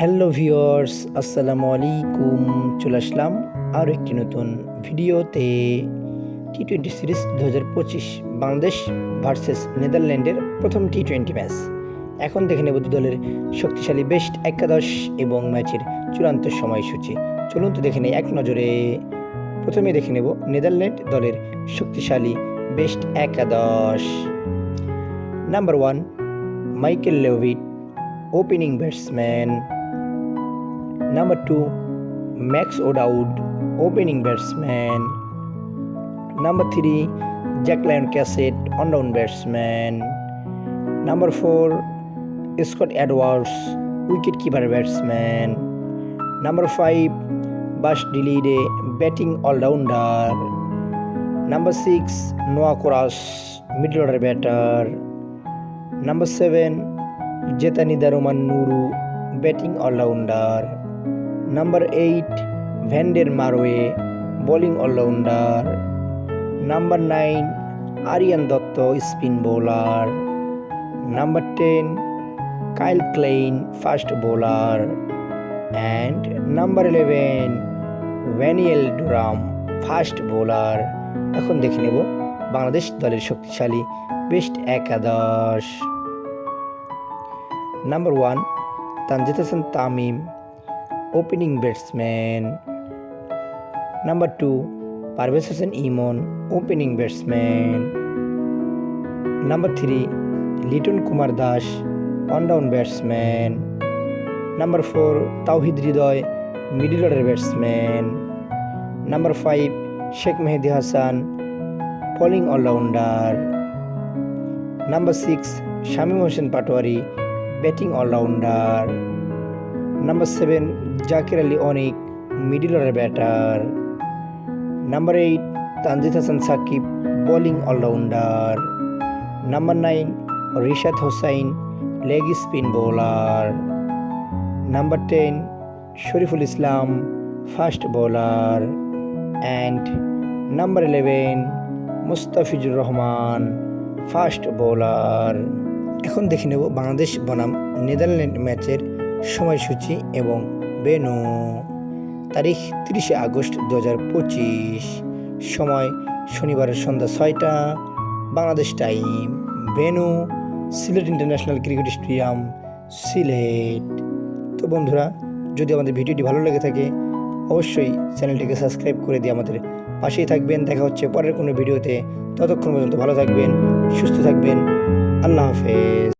Hello viewers আসসালামু আলাইকুম চলে আসলাম আরও একটি নতুন ভিডিওতে। টি টোয়েন্টি সিরিজ দু হাজার পঁচিশ বাংলাদেশ ভার্সেস নেদারল্যান্ডের প্রথম টি টোয়েন্টি ম্যাচ এখন দেখে নেব দু দলের শক্তিশালী বেস্ট একাদশ এবং ম্যাচের চূড়ান্ত সময়সূচি। চলুন তো দেখে নেই এক নজরে। প্রথমে দেখে নেব নেদারল্যান্ড দলের শক্তিশালী বেস্ট একাদশ। Number one Michael Levitt opening batsman. Number two, Max O'Dowd, opening batsman. Number three, Jack Lyon Cassett, on-down batsman. Number four, Scott Edwards, wicket-keeper batsman. Number five, Bash Dilide, batting all-rounder. Number six, Noah Koras, middle-order batter. Number seven, জেতানিদা Nidamanuru batting allrounder number eight Van der Merwe bowling allrounder number nine Aryan Dutt spin bowler number ten Kyle Klein fast bowler and number eleven Daniel Doram fast bowler এখন দেখে নেব বাংলাদেশ দলের শক্তিশালী best একাদশ। Number 1 Tanjit Hassan Tamim opening batsman Number 2 Parvez Hassan Imon opening batsman Number 3 Liton Kumar Dash on down batsman Number 4 Tauhid Ridoy middle order batsman Number 5 Sheikh Mehdi Hassan bowling all rounder Number 6 Shamim Hossein Patwari batting allrounder number seven Jaker Ali Anik middle order batter number eight Tanzid Hasan Sakib bowling allrounder number nine Rishad Hossain leg spin bowler number ten Shoriful Islam fast bowler and number eleven Mustafizur Rahman fast bowler এখন দেখে নেব বাংলাদেশ বনাম Netherland ম্যাচের সময়সূচি এবং বেনু। তারিখ তিরিশে August দু হাজার পঁচিশ। সময় শনিবারের সন্ধ্যা ছয়টা। Bangladesh time. Venue, Sylhet international cricket stadium, Sylhet. তো বন্ধুরা, যদি আমাদের ভিডিওটি ভালো লেগে থাকে, অবশ্যই চ্যানেলটিকে সাবস্ক্রাইব করে দিয়ে আমাদের পাশেই থাকবেন। দেখা হচ্ছে পরের কোনো ভিডিওতে। ততক্ষণ পর্যন্ত ভালো থাকবেন, সুস্থ থাকবেন। আল্লাহ হাফেজ।